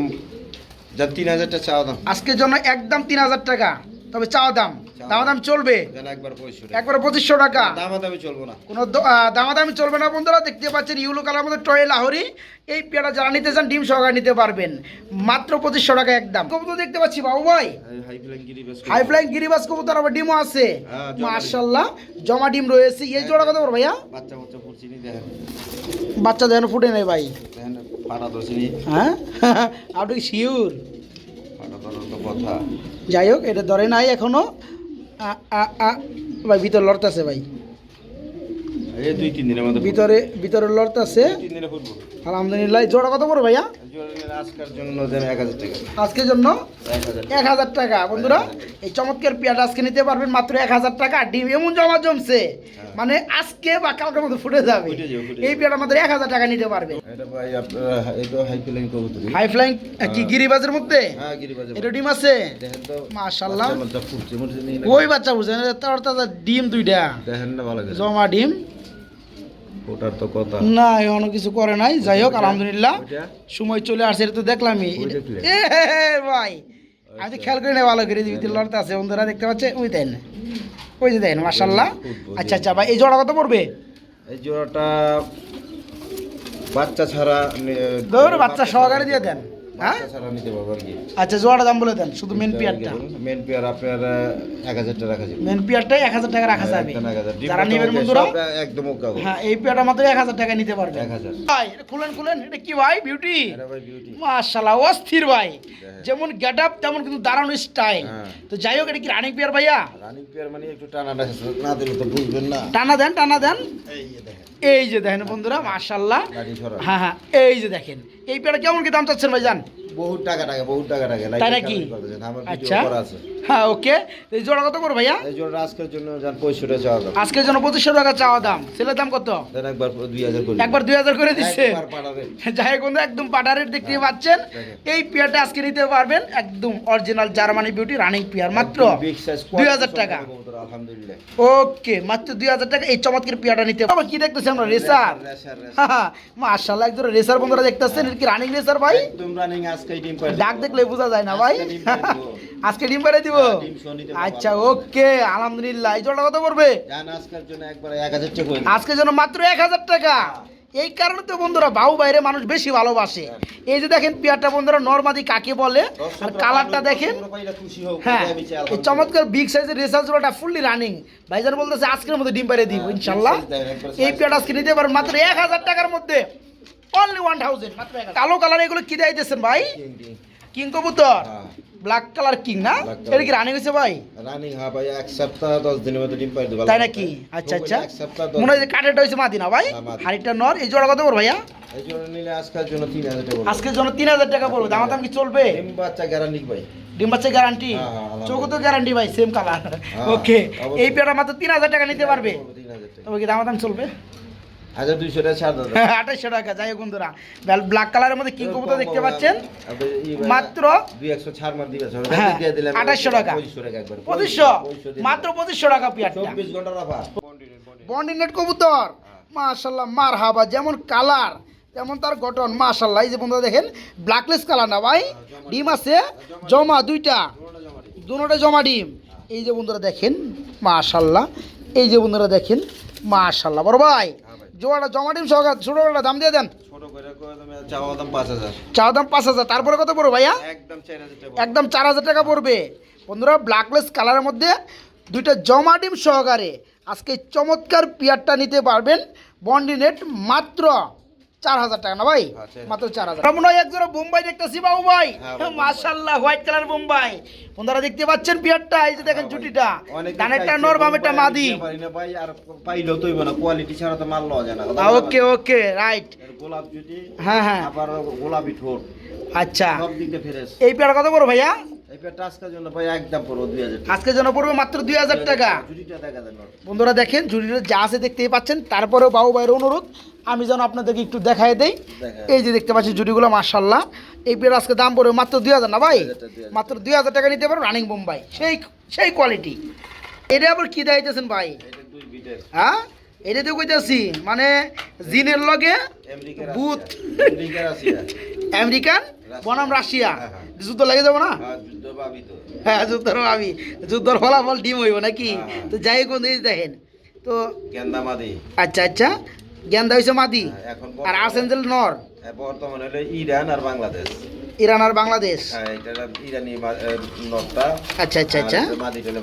[SPEAKER 2] তিন চাওয়া দাম।
[SPEAKER 1] আজকের জন্য একদম তিন হাজার টাকা। তবে চাওয়া দাম। দামা দাম চলবে।
[SPEAKER 2] একবার
[SPEAKER 1] পঁচিশশো টাকা।
[SPEAKER 2] দামাদামি চলবো না।
[SPEAKER 1] কোনো দামাদামি চলবে না বন্ধুরা দেখতে পাচ্ছেন ইউলো কালার মধ্যে টয় লাহরি। এই পেয়ারা যারা নিতে চান ডিম সহকারে নিতে পারবেন। মাত্র পঁচিশশো টাকা একদম। কবুতর দেখতে পাচ্ছি বাবু ভাই।
[SPEAKER 2] হাই ফ্লাইং
[SPEAKER 1] গিরিবাস কবুতর। আবার ডিমও আছে।
[SPEAKER 2] হ্যাঁ।
[SPEAKER 1] মার্শাল্লাহ জমা ডিম রয়েছে। এই জোড়া কত বড় ভাইয়া?
[SPEAKER 2] বাচ্চা বাচ্চা ফুটছি
[SPEAKER 1] বাচ্চা যেন ফুটে নেই ভাই। হ্যাঁ? <laughs> আপনি কি শিওর?
[SPEAKER 2] কথা।
[SPEAKER 1] যাই হোক এটা ধরে নাই এখনও। আ, আ, আ, ভাই ভিতর লড়তেছে ভাই।
[SPEAKER 2] তিন দিনের
[SPEAKER 1] ভিতরে ভিতরে লড়তেছে। আলহামদুলিল্লাহ জোড়া কত বড় ভাইয়া?
[SPEAKER 2] আজকের জন্য যেন এক হাজার টাকা।
[SPEAKER 1] আজকের জন্য?
[SPEAKER 2] এক হাজার
[SPEAKER 1] টাকা। বন্ধুরা এই চমৎকার পেয়াটা আজকে নিতে পারবেন মাত্র এক হাজার টাকা। ডিম এমন জমা জমছে মানে আজকে বা কালকের মধ্যে ফুটে যাবে।
[SPEAKER 2] ফুটে যাবে, ফুটে
[SPEAKER 1] এই
[SPEAKER 2] যাবে।
[SPEAKER 1] মাত্র এক হাজার টাকা নিতে পারবে।
[SPEAKER 2] হাই ফ্লাইং
[SPEAKER 1] কি গিরিবাজের মধ্যে?
[SPEAKER 2] হ্যাঁ
[SPEAKER 1] এটা ডিম আছে? ওই বাচ্চা বুঝছেন তার ডিম দুইটা। জমা ডিম।
[SPEAKER 2] ওটার তো কথা।
[SPEAKER 1] না এখনও কিছু করে নাই। যাই হোক আলহামদুলিল্লাহ। সময় চলে আসছে এটা তো দেখলামই? এ ভাই। আমি তো খেয়াল করি না ভালো করে দিবি লড়তে আছে। বন্ধুরা দেখতে পাচ্ছে ওই তাই না ওই যে দেন মার্শাল্লাহ আচ্ছা আচ্ছা ভাই এই জোড়া কত পড়বে?
[SPEAKER 2] এই জোড়াটা বাচ্চা ছাড়া নি-
[SPEAKER 1] ধর বাচ্চা সহকারে দিয়ে দেন। হ্যাঁ?
[SPEAKER 2] নিতে পারব আর কি।
[SPEAKER 1] আচ্ছা দাম বলে দেন শুধু মেন পিয়ারটা
[SPEAKER 2] মেন পেয়ার আপনার এক হাজার টাকা রাখা যাবে।
[SPEAKER 1] মেন পিয়ারটাই এক হাজার টাকা রাখা যাবে।
[SPEAKER 2] হাজার। ডিম
[SPEAKER 1] যারা নেবেন বন্ধুরা
[SPEAKER 2] একদম
[SPEAKER 1] হ্যাঁ এই পিয়ারটা মাত্র এক হাজার টাকা নিতে পারবে
[SPEAKER 2] এক হাজার।
[SPEAKER 1] ভাই এটা খুলেন খুলেন এটা কি ভাই বিউটি
[SPEAKER 2] ভাই
[SPEAKER 1] মাশাল্লাহ অস্থির ভাই। যেমন গেট আপ তেমন কিন্তু স্টাইল
[SPEAKER 2] হ্যাঁ।
[SPEAKER 1] তো যাই হোক এটা কি রানিং পিয়ার ভাইয়া?
[SPEAKER 2] রানিং পেয়ার মানে একটু টানাটা না দিলে তো বুঝবেন না।
[SPEAKER 1] টানা দেন টানা দেন।
[SPEAKER 2] এই দেখেন।
[SPEAKER 1] এই যে দেখেন বন্ধুরা মাশাল্লাহ
[SPEAKER 2] সরা
[SPEAKER 1] হ্যাঁ হ্যাঁ এই যে দেখেন। এই পেয়ারা কেমন কি দাম চাচ্ছেন ভাইজান?
[SPEAKER 2] বহুত টাকা টাকা বহুত টাকা টাকা
[SPEAKER 1] তাই নাকি?
[SPEAKER 2] আমার
[SPEAKER 1] আচ্ছা। হ্যাঁ ওকে। এই জোড়া কত করে ভাইয়া?
[SPEAKER 2] এই জন্য আজকের জন্য পঁয়ষট্টি চাওয়া দাম।
[SPEAKER 1] আজকের জন্য পঁচিশশো টাকা চাওয়া দাম। ছেলের দাম কত?
[SPEAKER 2] একবার দুই হাজার করে
[SPEAKER 1] একবার দুই হাজার করে দিচ্ছে। যাই বন্ধু একদম পাটারের দেখতে পাচ্ছেন। এই পেয়ারটা আজকে নিতে পারবেন একদম original Germany beauty running pair মাত্র দুই হাজার টাকা।
[SPEAKER 2] আলহামদুলিল্লাহ।
[SPEAKER 1] ওকে মাত্র দুই হাজার টাকা। এই চমৎকার পেয়ারটা নিতে আবার কি দেখতেছি আমরা? রেসার। মাশাল্লাহ একজন রেসার বন্ধুরা দেখতেছেন। কি রানিং রেসার ভাই?
[SPEAKER 2] একদম রানিং
[SPEAKER 1] ডাক দেখলে বোঝা যায় না ভাই? <laughs>
[SPEAKER 2] আজকে ডিম পাড়ে দিব। হ্যাঁ।
[SPEAKER 1] আচ্ছা ওকে আলহামদুলিল্লাহ। এই জোড়া কত পড়বে?
[SPEAKER 2] জন্য
[SPEAKER 1] আজকে যেন মাত্র এক হাজার টাকা। এই কারণে তো বন্ধুরা বাউ বাইরে মানুষ বেশি ভালোবাসে। এই যে দেখেন পেয়ারটা বন্ধুরা নর্মাদি কাকে বলে? আর কালারটা দেখেন। হ্যাঁ এই চমৎকার বিগ সাইজের রেসার জোড়াটা ফুললি রানিং ভাইজান বলতেছে আজকের মধ্যে ডিম পাড়ে দিব
[SPEAKER 2] হ্যাঁ,
[SPEAKER 1] ইনশাল্লাহ। এই। পেয়ারটা আজকে নিতে পারেন মাত্র এক হাজার টাকার মধ্যে। Only one thousand. কালো কালার এগুলো কি দিতেছেন ভাই?
[SPEAKER 2] টিং, টিং।
[SPEAKER 1] কিং কবুতর?
[SPEAKER 2] হ্যাঁ।
[SPEAKER 1] ব্ল্যাক কালার কিং না? এটা কি রানিং হয়েছে ভাই?
[SPEAKER 2] রানিং হ্যাঁ ভাই এক সপ্তাহ দশ দিনের মধ্যে ডিম পাই দেবো।
[SPEAKER 1] তাই নাকি? আচ্ছা আচ্ছা
[SPEAKER 2] এক সপ্তাহ
[SPEAKER 1] মনে হয় কাঠেরটা হয়েছে মাদিনা ভাই।
[SPEAKER 2] হ্যাঁ,
[SPEAKER 1] হাড়িটা নর এই জোড়া কত পড়বে ভাইয়া?
[SPEAKER 2] এই জন্য নিলে আজকের জন্য তিন হাজার টাকা
[SPEAKER 1] আজকের জন্য তিন হাজার টাকা পড়বে। দাম দাম কি চলবে?
[SPEAKER 2] ডিম বাচ্চা গ্যারান্টি ভাই।
[SPEAKER 1] ডিম বাচ্চা গ্যারান্টি
[SPEAKER 2] হ্যাঁ, হ্যাঁ, আলহামদুলিল্লাহ।
[SPEAKER 1] তো গ্যারান্টি ভাই সেম কালার
[SPEAKER 2] হ্যাঁ,
[SPEAKER 1] ওকে এই পেয়ারা মাত্র তিন হাজার টাকা নিতে পারবে।
[SPEAKER 2] তিন
[SPEAKER 1] তবে কি দাম দাম চলবে?
[SPEAKER 2] হাজার দুইশো টাকা ছাড় দাদা <laughs>
[SPEAKER 1] আঠাইশশো টাকা যাই হোক বন্ধুরা। ব্ল্যাক কালারের মধ্যে কিং কবুতর দেখতে পাচ্ছেন? মাত্র
[SPEAKER 2] দুই একশো ছাড় মার দিবে
[SPEAKER 1] হ্যাঁ, 2800 টাকা।
[SPEAKER 2] পঁচিশশো
[SPEAKER 1] মাত্র পঁচিশশো টাকা
[SPEAKER 2] চব্বিশ
[SPEAKER 1] বন্ডিনেট কবুতর। মাশাল্লাহ মার হাবা যেমন কালার তেমন তার গঠন। মাশাল্লাহ এই যে বন্ধুরা দেখেন ব্ল্যাকলেস কালার না ভাই? ডিম আছে জমা দুইটা। দুটোটা জমা ডিম। এই যে বন্ধুরা দেখেন মাশাল্লাহ এই যে বন্ধুরা দেখেন মাশাল্লাহ বড় ভাই জোয়াটা জমা ডিম সহকার ছোটোটা দাম দিয়ে দেন।
[SPEAKER 2] চাওয়া দাম পাঁচ হাজার।
[SPEAKER 1] চা দাম পাঁচ হাজার। তারপরে কত পড়বে ভাইয়া?
[SPEAKER 2] একদম চার হাজার টাকা
[SPEAKER 1] একদম চার হাজার টাকা পড়বে। বন্ধুরা ব্ল্যাকলেস কালারের মধ্যে দুইটা জমা ডিম সহকারে আজকে চমৎকার পিয়ারটা নিতে পারবেন। বন্ডি নেট মাত্র চার হাজার টাকা না ভাই?
[SPEAKER 2] হ্যাঁ,
[SPEAKER 1] মাত্র চার হাজার। হয় একজোড়া বোম্বাই দেখতেছি বাবু ভাই।
[SPEAKER 2] হ্যাঁ,
[SPEAKER 1] মাশাল্লাহ হোয়াইট কালার বোম্বাই। বন্ধুরা দেখতে পাচ্ছেন পিয়ারটা এই যে দেখেন জুটিটা
[SPEAKER 2] অনেকে
[SPEAKER 1] নর বামেরটা মাদি।
[SPEAKER 2] দিতে পারি না ভাই, আর পাইলেও তৈব না, quality ছাড়া তো মাল লওয়া যায় না।
[SPEAKER 1] ওকে ওকে রাইট
[SPEAKER 2] গোলাপ জুটি,
[SPEAKER 1] হ্যাঁ হ্যাঁ।
[SPEAKER 2] আবার গোলাপি ঠোঁট,
[SPEAKER 1] আচ্ছা।
[SPEAKER 2] সব দিক দিয়ে fresh।
[SPEAKER 1] এই পেয়ার কত বড় ভাইয়া?
[SPEAKER 2] এই জন্য ভাই একদম পড়ব 2000 টাকা।
[SPEAKER 1] আজকে যেন পড়বে মাত্র দুই হাজার টাকা। বন্ধুরা দেখেন জুড়িটা যা আছে দেখতেই পাচ্ছেন। তারপরেও বাবু ভাইয়ের অনুরোধ আমি যেন আপনাদেরকে একটু দেখাই দেই। এই যে দেখতে পাচ্ছি জুড়িগুলো মার্শাল্লাহ এই পেয়ার আজকে দাম পড়বে মাত্র দুই হাজার না ভাই?
[SPEAKER 2] 2000 টাকা, 2000
[SPEAKER 1] মাত্র দুই হাজার টাকা নিতে পারো রানিং বোম্বাই সেই সেই কোয়ালিটি এটা আবার কি দেখাইতেছেন ভাই? হ্যাঁ? এটা তো কইতাছি মানে জিনের লগে বুথ আমেরিকান? বনাম রাশিয়া।
[SPEAKER 2] হ্যাঁ, হ্যাঁ।
[SPEAKER 1] যুদ্ধ লাগে যাব না?
[SPEAKER 2] হ্যাঁ
[SPEAKER 1] হ্যাঁ যুদ্ধর আমি যুদ্ধর ফলাফল ডিম হইব নাকি। তো যাই এই দেখেন। তো আচ্ছা আচ্ছা। জ্ঞান হয়েছে মাদি।
[SPEAKER 2] হ্যাঁ, এখন
[SPEAKER 1] আর আর্সেঞ্জেল নর।
[SPEAKER 2] হ্যাঁ, বর্তমানে হলো ইরান আর বাংলাদেশ।
[SPEAKER 1] ইরান আর বাংলাদেশ?
[SPEAKER 2] হ্যাঁ ইরানি
[SPEAKER 1] আচ্ছা আচ্ছা আচ্ছা।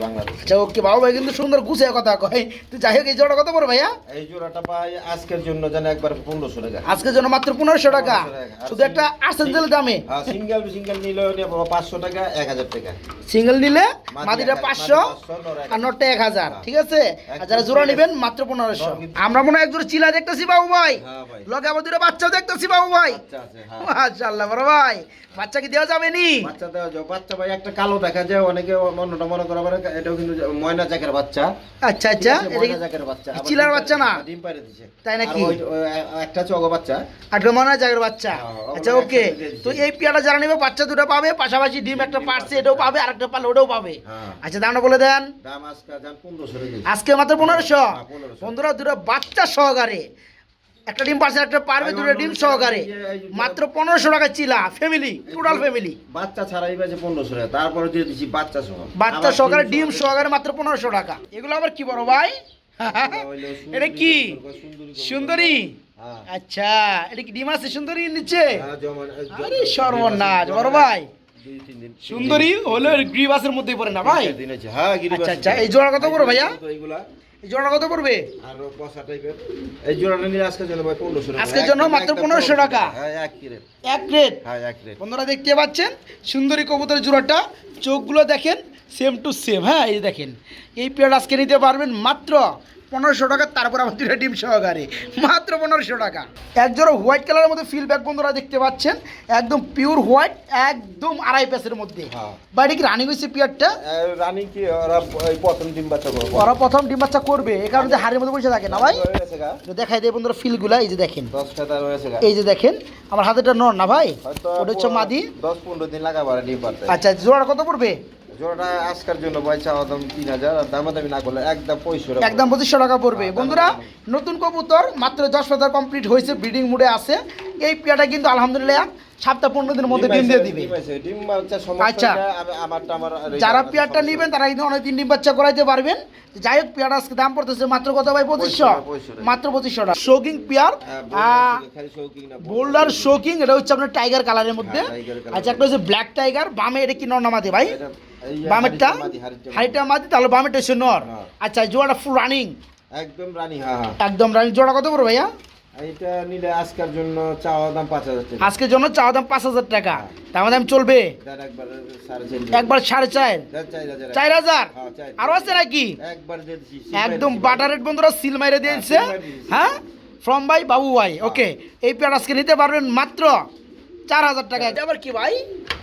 [SPEAKER 2] বাংলাদেশ।
[SPEAKER 1] আচ্ছা ওকে বাবু ভাই কিন্তু সুন্দর গুছিয়ে কথা কয়। তো যাই হোক এই জোড়া কত পড়ো ভাইয়া?
[SPEAKER 2] এই জোড়াটা পাই আজকের জন্য জানে একবার পনেরোশো টাকা।
[SPEAKER 1] আজকের জন্য মাত্র পনেরোশো টাকা।
[SPEAKER 2] 1500 টাকা। আর
[SPEAKER 1] শুধু একটা দামে।
[SPEAKER 2] সিঙ্গেল সিঙ্গেল নিলে পাঁচশো টাকা এক হাজার টাকা।
[SPEAKER 1] সিঙ্গেল নিলে মাদিটা পাঁচশো
[SPEAKER 2] মাদি 500, নর এক
[SPEAKER 1] আর নটটা এক হাজার
[SPEAKER 2] হ্যাঁ।
[SPEAKER 1] ঠিক আছে? আর যারা জোড়া নেবেন মাত্র পনেরোশো। আমরা মনে হয় একজোড়া চিলা দেখতেছি বাবু ভাই।
[SPEAKER 2] হ্যাঁ ভাই।
[SPEAKER 1] লগে আবার দুটো বাচ্চাও দেখতেছি বাবু ভাই।
[SPEAKER 2] বাচ্চা হ্যাঁ।
[SPEAKER 1] বড় ভাই। বাচ্চা কি দেওয়া যাবে নি?
[SPEAKER 2] বাচ্চা দেওয়া যাও বাচ্চা ভাই একটা কালো দেখা যায় অনেকে মনটা মনে করা পারে এটাও কিন্তু ময়না জাকের বাচ্চা।
[SPEAKER 1] আচ্ছা আচ্ছা।
[SPEAKER 2] ময়না জাকের বাচ্চা।
[SPEAKER 1] চিলার বাচ্চা না?
[SPEAKER 2] ডিম পাড়ে দিছে।
[SPEAKER 1] তাই নাকি?
[SPEAKER 2] একটা চগো বাচ্চা।
[SPEAKER 1] মনে হয় জাগের বাচ্চা।
[SPEAKER 2] হ্যাঁ,
[SPEAKER 1] আচ্ছা ওকে। তো এই পেয়ারা যারা নেবে বাচ্চা দুটো পাবে পাশাপাশি ডিম একটা পারছে এটাও পাবে আর একটা পারলে ওটাও পাবে।
[SPEAKER 2] হ্যাঁ।
[SPEAKER 1] আচ্ছা দামটা বলে দেন।
[SPEAKER 2] দাম আজকে দাম পনেরোশো টাকা
[SPEAKER 1] আজকে মাত্র পনেরোশো?
[SPEAKER 2] হ্যাঁ, 1500
[SPEAKER 1] বন্ধুরা দুটো বাচ্চা সহকারে। একটা ডিম পারছে একটা পারবে দুটো ডিম সহকারে। মাত্র পনেরোশো টাকা চিলা ফ্যামিলি টোটাল ফ্যামিলি
[SPEAKER 2] বাচ্চা ছাড়াই বাজে পনেরোশো টাকা তারপরে দিয়ে দিচ্ছি বাচ্চা সহ।
[SPEAKER 1] বাচ্চা সহকারে
[SPEAKER 2] ডিম
[SPEAKER 1] সহকারে মাত্র পনেরোশো টাকা। এগুলো আবার কি বড় ভাই? এটা কি?
[SPEAKER 2] সুন্দরী।
[SPEAKER 1] সুন্দরী
[SPEAKER 2] হ্যাঁ।
[SPEAKER 1] আচ্ছা এটা কি ডিম আছে সুন্দরী নিচে?
[SPEAKER 2] হ্যাঁ, যেমন-
[SPEAKER 1] আরে সর্বনাশ বড় ভাই। সুন্দরী হলো গ্রিবাসের মধ্যেই পড়ে না ভাই।
[SPEAKER 2] হ্যাঁ
[SPEAKER 1] আচ্ছা আচ্ছা এই জোড়া কত পড়বে ভাইয়া। জোড়া কত পড়বে?
[SPEAKER 2] আর পশা টাইপের এই জোড়াটা নিলে আজকের জন্য ভাই পনেরোশো টাকা।
[SPEAKER 1] আজকের জন্য মাত্র পনেরোশো টাকা।
[SPEAKER 2] হ্যাঁ এক রেট
[SPEAKER 1] এক রেট
[SPEAKER 2] হ্যাঁ এক রেট
[SPEAKER 1] বন্ধুরা দেখতে পাচ্ছেন সুন্দরী কবুতরের জোড়াটা। চোখগুলো দেখেন সেম টু সেম হ্যাঁ এই দেখেন। এই পেয়ার আজকে নিতে পারবেন মাত্র পনেরোশো টাকা তারপর আবার দুটো ডিম সহকারে। মাত্র পনেরোশো টাকা। এক জোড়া হোয়াইট কালারের মধ্যে ফিল ব্যাগ বন্ধুরা দেখতে পাচ্ছেন। একদম পিওর হোয়াইট একদম আড়াই প্যাসের মধ্যে।
[SPEAKER 2] হ্যাঁ।
[SPEAKER 1] বাড়ি কি রানিং হয়েছে পেয়ারটা
[SPEAKER 2] রানী কি ওরা প্রথম ডিম বাচ্চা করব।
[SPEAKER 1] ওরা প্রথম ডিম বাচ্চা করবে। এই কারণে হাড়ের মধ্যে বসে থাকে না ভাই?
[SPEAKER 2] হয়ে
[SPEAKER 1] দেখাই দেয় বন্ধুরা ফিলগুলা এই যে দেখেন। এই যে দেখেন আমার হাতেটা নর না ভাই? ওটা হচ্ছে মাদি।
[SPEAKER 2] দশ পনেরো দিন লাগাবো আর ডিম
[SPEAKER 1] আচ্ছা জোড়া কত পড়বে?
[SPEAKER 2] জোড়াটা আজকের জন্য ভাই চাওয়া দাম তিন হাজার আর দামাদামি না করলে একদম পঁয়ষট্টি
[SPEAKER 1] একদম পঁচিশশো টাকা পড়বে।
[SPEAKER 2] হ্যাঁ,
[SPEAKER 1] বন্ধুরা নতুন কবুতর মাত্র দশ কমপ্লিট হয়েছে ব্রিডিং মুডে আছে। এই পেয়াটা কিন্তু আলহামদুলিল্লাহ সপ্তাহ পনেরো দিনের মধ্যে ডিম দিয়ে দিবে। আচ্ছা। যারা পেয়ারটা। নেবেন তারা কিন্তু অনেক দিন ডিম বাচ্চা করাইতে পারবেন। যাই হোক পেয়ার আজকে দাম পড়তেছে মাত্র কত ভাই? পঁচিশশো।
[SPEAKER 2] টাকা, 2500 টাকা।
[SPEAKER 1] মাত্র পঁচিশশো টাকা। শোকিং পেয়ার
[SPEAKER 2] হ্যাঁ, বোল্ডার
[SPEAKER 1] বোল্ডার শোকিং এটা হচ্ছে আপনার টাইগার কালারের মধ্যে।
[SPEAKER 2] হ্যাঁ।
[SPEAKER 1] আচ্ছা একটা হচ্ছে ব্ল্যাক টাইগার বামে এটা কি নামাতে ভাই? বামেরটা?
[SPEAKER 2] হাড়িটা মাদি,
[SPEAKER 1] তাহলে বামেরটা হচ্ছে নর।
[SPEAKER 2] হ্যাঁ।
[SPEAKER 1] আচ্ছা জোড়াটা ফুল রানিং
[SPEAKER 2] একদম রানী হ্যাঁ হ্যাঁ।
[SPEAKER 1] একদম রানিং জোড়া কত পড়বে ভাইয়া?
[SPEAKER 2] এইটা নিলে আজকের জন্য চাওয়া দাম পাঁচ হাজার টাকা।
[SPEAKER 1] আজকের জন্য চাওয়া দাম পাঁচ হাজার টাকা। তার মধ্যে আমি চলবে?
[SPEAKER 2] একবার সাড়ে চার
[SPEAKER 1] চার?
[SPEAKER 2] হাজার হ্যাঁ।
[SPEAKER 1] আরও আছে নাকি? একদম বাটার রেট বন্ধুরা সিল মাইরে দিয়েছে।
[SPEAKER 2] সিল মাইরে দিয়েছে।
[SPEAKER 1] হ্যাঁ? ফ্রম ভাই বাবু ভাই। ওকে এই পেয়ার আজকে নিতে পারবেন মাত্র চার হাজার টাকা। এটা আবার কি ভাই?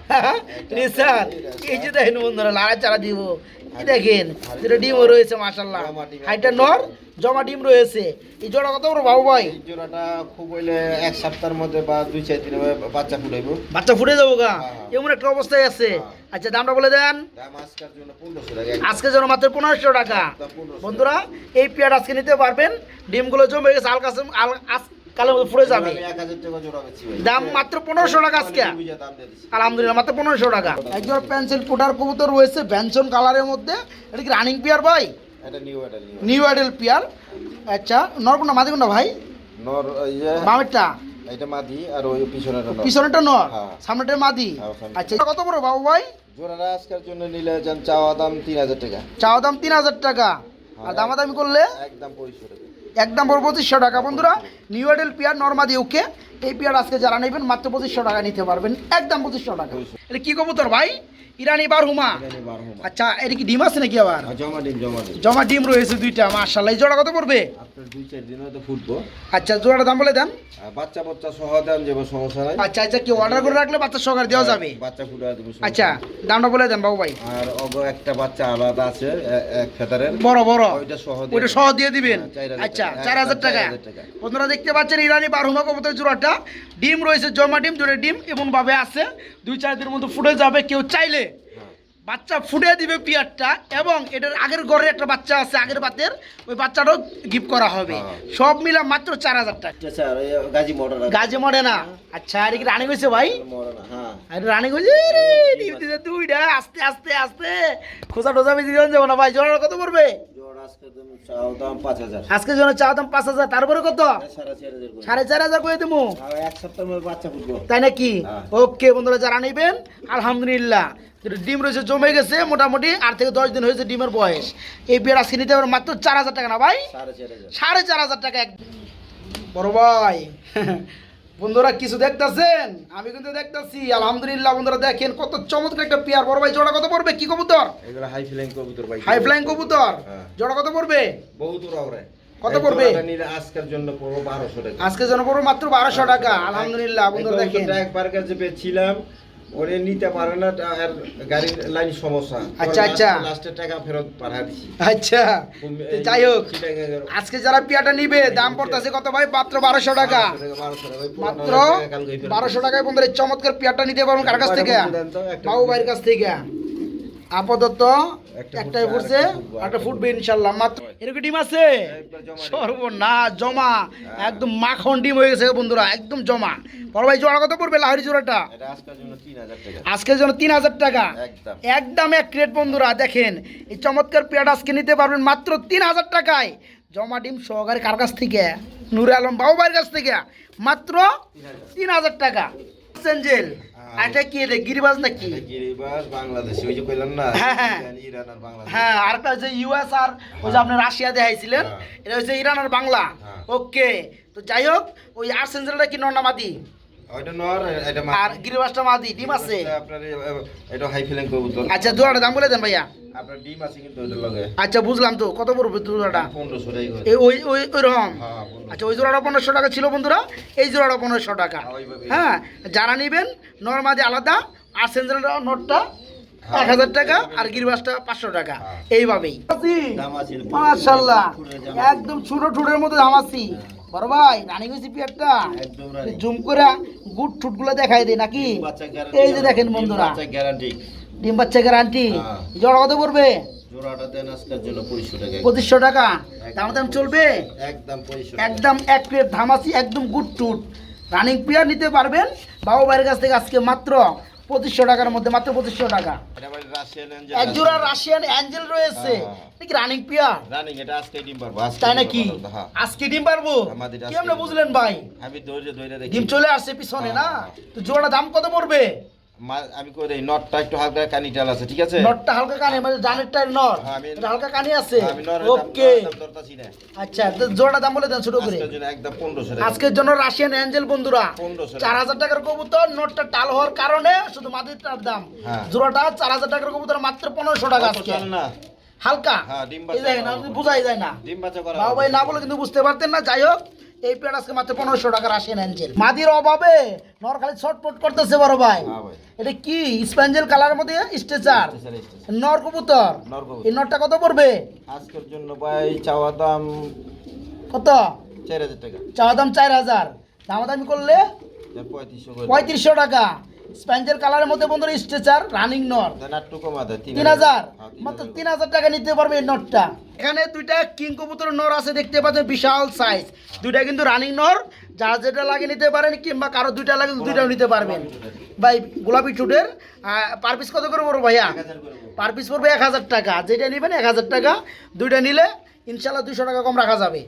[SPEAKER 1] <laughs> স্যার এই যে দেখেন বন্ধুরা লাড়া চারা দিব। এই দেখেন যেটা ডিমও রয়েছে মাশাল্লাহ হাইটা নর জমা ডিম রয়েছে। এই জোড়া কত বড় বাবু ভাই?
[SPEAKER 2] জোড়াটা খুব হইলে এক সপ্তাহের মধ্যে বা দুই চার দিনে বাচ্চা ফুটাইবো।
[SPEAKER 1] বাচ্চা ফুটে যাব গা?
[SPEAKER 2] হ্যাঁ।
[SPEAKER 1] এমন একটা অবস্থায় আছে।
[SPEAKER 2] হ্যাঁ।
[SPEAKER 1] আচ্ছা দামটা বলে দেন।
[SPEAKER 2] আজকের জন্য
[SPEAKER 1] আজকে যেন মাত্র পনেরোশো টাকা। বন্ধুরা এই পেয়ার আজকে নিতে পারবেন। ডিমগুলো জমে গেছে আল কাসম আল কালের মধ্যে ফুটে যাবে। দাম মাত্র পনেরোশো টাকা আজকে। আলহামদুলিল্লাহ মাত্র পনেরোশো টাকা। একজন পেন্সিল পুটার কবুতর রয়েছে ব্যঞ্জন কালারের মধ্যে। এটা কি রানিং পেয়ার ভাই?
[SPEAKER 2] নিউ এটা নিউ
[SPEAKER 1] নিউ আইডেল পেয়ার আচ্ছা নরকুন্ডা মাদি কোনটা ভাই?
[SPEAKER 2] নর এটা মাদি আর ওই পিছনেটা নর।
[SPEAKER 1] পিছনেরটা নর?
[SPEAKER 2] হ্যাঁ।
[SPEAKER 1] সামনেটা মাদি?
[SPEAKER 2] হ্যাঁ,
[SPEAKER 1] আচ্ছা কত বড় বাবু ভাই?
[SPEAKER 2] জোড়াটা আজকের জন্য নিলে যান চাওয়া দাম তিন হাজার টাকা।
[SPEAKER 1] চাওয়া দাম তিন হাজার টাকা। আর দামাদামি করলে?
[SPEAKER 2] একদম টাকা
[SPEAKER 1] একদম পড়বে পঁচিশশো টাকা। বন্ধুরা নিউ এডেল পিয়ার নর্মাদি ওকে এই পিয়ার আজকে যারা নেবেন, মাত্র পঁচিশশো টাকা নিতে পারবেন। একদম পঁচিশশো টাকা। এটা কি কবুতর ভাই? ইরানি বারহুমা। আচ্ছা এটা কি ডিম আছে নাকি আবার?
[SPEAKER 2] জমা ডিম জমা ডিম।
[SPEAKER 1] জমা ডিম রয়েছে দুইটা মার্শাল্লাহ এই জোড়া কত পড়বে?
[SPEAKER 2] আপনার দুই চার দিন হয়তো ফুটবো।
[SPEAKER 1] আচ্ছা জোড়াটা দাম বলে দেন।
[SPEAKER 2] বাচ্চা বাচ্চা সহ দেন যাব সমস্যা নাই।
[SPEAKER 1] আচ্ছা আচ্ছা কি অর্ডার করে রাখলে বাচ্চা সহকারে দেওয়া যাবে?
[SPEAKER 2] বাচ্চা ফুটা দেবো
[SPEAKER 1] আচ্ছা দামটা বলে দেন বাবু ভাই।
[SPEAKER 2] আর অগ একটা বাচ্চা আলাদা আছে এক ফেদারের।
[SPEAKER 1] বড় বড়।
[SPEAKER 2] ওইটা সহ
[SPEAKER 1] ওইটা সহ দিয়ে দিবেন?
[SPEAKER 2] হ্যাঁ,
[SPEAKER 1] আচ্ছা
[SPEAKER 2] টাকা।
[SPEAKER 1] চার হাজার
[SPEAKER 2] একদম
[SPEAKER 1] টাকা।
[SPEAKER 2] চার
[SPEAKER 1] বন্ধুরা দেখতে পাচ্ছেন ইরানি বারহুমা কবুতর জোড়াটা। ডিম রয়েছে জমা ডিম দুটো ডিম এমন ভাবে আছে দুই চার দিনের মধ্যে ফুটে যাবে। কেউ চাইলে
[SPEAKER 2] হ্যাঁ।
[SPEAKER 1] বাচ্চা ফুটে দিবে পিয়ারটা এবং এটার আগের ঘরে একটা বাচ্চা আছে আগের বাতের ওই বাচ্চাটাও গিফট করা হবে।
[SPEAKER 2] হ্যাঁ।
[SPEAKER 1] সব মিলা মাত্র চার হাজার টাকা।
[SPEAKER 2] আচ্ছা আর গাজী
[SPEAKER 1] মরে না। আচ্ছা আর কি রানি হয়েছে ভাই?
[SPEAKER 2] হ্যাঁ।
[SPEAKER 1] আরে রানি হয়েছে দিতে দুইটা আস্তে আস্তে আস্তে। খোঁজা টোজা বেশি যাব না ভাই জোর কত পড়বে?
[SPEAKER 2] জোড় আজকে তুমি চাও দাম পাঁচ হাজার।
[SPEAKER 1] জন্য তারপরে কত?
[SPEAKER 2] সাড়ে চার হাজার করে।
[SPEAKER 1] দেবো। তাই নাকি?
[SPEAKER 2] হ্যাঁ।
[SPEAKER 1] ওকে বন্ধুরা যারা নেবেন আলহামদুলিল্লাহ। ডিম রয়েছে জমে গেছে মোটামুটি আট থেকে দশ দিন হয়েছে ডিমের বয়স। এই বিয়ের আজকে নিতে মাত্র চার হাজার টাকা না ভাই?
[SPEAKER 2] সাড়ে চার হাজার।
[SPEAKER 1] সাড়ে চার হাজার টাকা এক বড় ভাই। বন্ধুরা কিছু দেখতেছেন? আমি কিন্তু দেখতেছি আলহামদুলিল্লাহ বন্ধুরা দেখেন কত চমৎকার একটা পেয়ার। বড় ভাই জোড়া কত পড়বে? কি কবুতর?
[SPEAKER 2] এগুলো হাই ফ্লাইং কবুতর ভাই
[SPEAKER 1] হাই ফ্লাইং কবুতর?
[SPEAKER 2] হ্যাঁ।
[SPEAKER 1] জোড়া কত পড়বে?
[SPEAKER 2] বহুত ওরে
[SPEAKER 1] কত পড়বে?
[SPEAKER 2] আজকের জন্য পড়ব বারোশো টাকা।
[SPEAKER 1] আজকের জন্য পড়ব মাত্র বারোশো টাকা। আলহামদুলিল্লাহ বন্ধুরা দেখেন।
[SPEAKER 2] একবার কাছে পেয়েছিলাম। ওরে নিতে পারে না আর গাড়ির লাইন সমস্যা।
[SPEAKER 1] আচ্ছা, আচ্ছা।
[SPEAKER 2] লাস্টের টাকা ফেরত পাঠা দিছি।
[SPEAKER 1] আচ্ছা যাই হোক আজকে যারা পিয়াটা নিবে দাম পড়তেছে কত ভাই? মাত্র বারোশো টাকা। মাত্র বারোশো টাকায় বন্ধুরা চমৎকার পিয়ারটা নিতে পারবেন কার কাছ থেকে? বাবু ভাইয়ের কাছ থেকে। আপাতত একটাই ফুটছে একটা ফুটবে ইনশাল্লাহ। মাত্র এরকম ডিম আছে?
[SPEAKER 2] একবার জমা।
[SPEAKER 1] জমা একদম মাখন ডিম হয়ে গেছে বন্ধুরা একদম জমা। বড় ভাই জোড়া কত পড়বে লাহরি জোড়াটা?
[SPEAKER 2] আজকের জন্য তিন হাজার টাকা। একদম।
[SPEAKER 1] এক ক্রেট বন্ধুরা দেখেন। এই চমৎকার পেয়ারটা আজকে নিতে পারবেন মাত্র তিন হাজার টাকায়। জমা ডিম সহকারে কার কাছ থেকে? নুরে আলম বাবু ভাইয়ের কাছ থেকে। মাত্র তিন হাজার টাকা। সেঞ্জেল এটা কি এটা গিরিবাজ নাকি
[SPEAKER 2] গিরিবাজ বাংলাদেশি ওই যে কইলাম না
[SPEAKER 1] হ্যাঁ, হ্যাঁ।
[SPEAKER 2] ইরান আর বাংলাদেশ
[SPEAKER 1] হ্যাঁ আরেকটা হচ্ছে ইউএস আর ওই যে আপনি রাশিয়া দেখাইছিলেন
[SPEAKER 2] হ্যাঁ।
[SPEAKER 1] এটা হচ্ছে ইরান আর বাংলা
[SPEAKER 2] হ্যাঁ।
[SPEAKER 1] ওকে তো যাই হোক ওই আর সেঞ্জেলটা কি নন্নামাদি
[SPEAKER 2] ওইটা নর এটা মা-
[SPEAKER 1] আর গিরিবাজটা মাদি ডিম আছে?
[SPEAKER 2] এটা হাই ফ্লাইং কবুতর।
[SPEAKER 1] আচ্ছা দাম বলে দেন ভাইয়া।
[SPEAKER 2] আপনার ডিম আছে কিন্তু ওইটার লগে।
[SPEAKER 1] আচ্ছা বুঝলাম তো কত পড়বে
[SPEAKER 2] টাকা
[SPEAKER 1] এই ওই ওই ওই রকম?
[SPEAKER 2] হ্যাঁ,
[SPEAKER 1] আচ্ছা ওই জোড়াটা টাকা ছিল বন্ধুরা এই জোড়াটা টাকা।
[SPEAKER 2] হ্যাঁ,
[SPEAKER 1] হ্যাঁ যারা নেবেন নর্মাদি আলাদা আর সেন্ট্রাল নোটটা এক হাজার টাকা আর গিরবাসটা পাঁচশো টাকা।
[SPEAKER 2] হ্যাঁ।
[SPEAKER 1] এইভাবেই। মাশাল্লাহ একদম ছোট ঠুটের মতো জামাচ্ছি বড় ভাই রানি গেছি পিয়ারটা জুম করে গুড ঠুটগুলো দেখাই দেয় নাকি? এই যে দেখেন বন্ধুরা। ডিম বাচ্চা গ্যারান্টি। জোড়া কত পড়বে?
[SPEAKER 2] পঁচিশশো টাকা।
[SPEAKER 1] দাম দাম চলবে?
[SPEAKER 2] একদম
[SPEAKER 1] এক প্লেট ধামাসি একদম গুড টুট রানিং প্লেয়ার নিতে পারবেন বাবু ভাইয়ের কাছ থেকে আজকে মাত্র পঁচিশশো টাকার মধ্যে মাত্র পঁচিশশো টাকা। এক জোড়া রাশিয়ান অ্যাঞ্জেল রয়েছে।
[SPEAKER 2] হ্যাঁ।
[SPEAKER 1] নাকি রানিং পিয়া
[SPEAKER 2] রানিং এটা আজকে ডিম পারব।
[SPEAKER 1] তাই নাকি?
[SPEAKER 2] হ্যাঁ।
[SPEAKER 1] আজকে ডিম পারব? কেমনে বুঝলেন ভাই?
[SPEAKER 2] আমি ধৈর্য ধৈর্য
[SPEAKER 1] ডিম চলে আসছে পিছনে না?
[SPEAKER 2] হ্যাঁ।
[SPEAKER 1] তো জোড়া দাম কত পড়বে?
[SPEAKER 2] আমি কই দেই নটটা একটু হালকা কানিটাল আছে ঠিক আছে?
[SPEAKER 1] নটটা হালকা কানে মানে জানেরটার নর
[SPEAKER 2] হ্যাঁ, আমি-
[SPEAKER 1] এটা হালকা কানে আছে?
[SPEAKER 2] দাম-
[SPEAKER 1] ওকে। আচ্ছা তো জোড়া দাম বলে দেন ছোট করে।
[SPEAKER 2] আজকের জন্য একদম পনেরোশো টাকা।
[SPEAKER 1] আজকের জন্য রাশিয়ান অ্যাঞ্জেল বন্ধুরা
[SPEAKER 2] 1500
[SPEAKER 1] চার হাজার টাকার কবুতর নোটটা টাল হওয়ার কারণে শুধু মাটির দাম।
[SPEAKER 2] হ্যাঁ।
[SPEAKER 1] জোড়াটা চার হাজার টাকার কবুতর মাত্র পনেরোশো টাকা
[SPEAKER 2] অত
[SPEAKER 1] আজকে।
[SPEAKER 2] না।
[SPEAKER 1] হালকা?
[SPEAKER 2] হ্যাঁ, ডিম
[SPEAKER 1] এই
[SPEAKER 2] বাচ্চা
[SPEAKER 1] দেখেন
[SPEAKER 2] করা
[SPEAKER 1] আপনি
[SPEAKER 2] হবে।
[SPEAKER 1] যায় না।
[SPEAKER 2] ডিম বাচ্চা করা
[SPEAKER 1] বাবু। ভাই না বলে কিন্তু বুঝতে পারতেন না। যাই হোক এই পেয়ার আজকে মাত্র পনেরোশো টাকা রাশিয়ান অ্যাঞ্জেল মাদির অভাবে নর খালি ছটপট করতেছে বড় ভাই।
[SPEAKER 2] হ্যাঁ
[SPEAKER 1] এটা কি? স্প্যাঞ্জেল কালার মধ্যে স্ট্রেচার। নর কবুতর এই নরটা কত পড়বে?
[SPEAKER 2] আজকের জন্য ভাই চাওয়া দাম
[SPEAKER 1] কত?
[SPEAKER 2] চার হাজার টাকা।
[SPEAKER 1] চাওয়া দাম চার হাজার। দাম দামি
[SPEAKER 2] করলে পঁয়ত্রিশশো
[SPEAKER 1] টাকা। স্প্যাঞ্জেল কালারের মধ্যে বন্ধুরা স্ট্রেচার রানিং নর তিন হাজার।
[SPEAKER 2] হ্যাঁ,
[SPEAKER 1] মাত্র। তিন হাজার টাকা নিতে পারবে এই নটটা। এখানে দুইটা কিং কবুতরের নর আছে দেখতে পাচ্ছেন বিশাল সাইজ দুইটা কিন্তু রানিং নর। যা যেটা লাগে নিতে পারেন কিংবা কারও দুইটা লাগে দুইটাও নিতে পারবেন। ভাই গোলাপি চুটের। পার পিস কত করে পড়ব ভাইয়া? পার পিস পড়বে। এক হাজার টাকা। যেটা নেবেন এক হাজার টাকা। দুইটা নিলে ইনশাল্লাহ দুশো টাকা কম রাখা যাবে।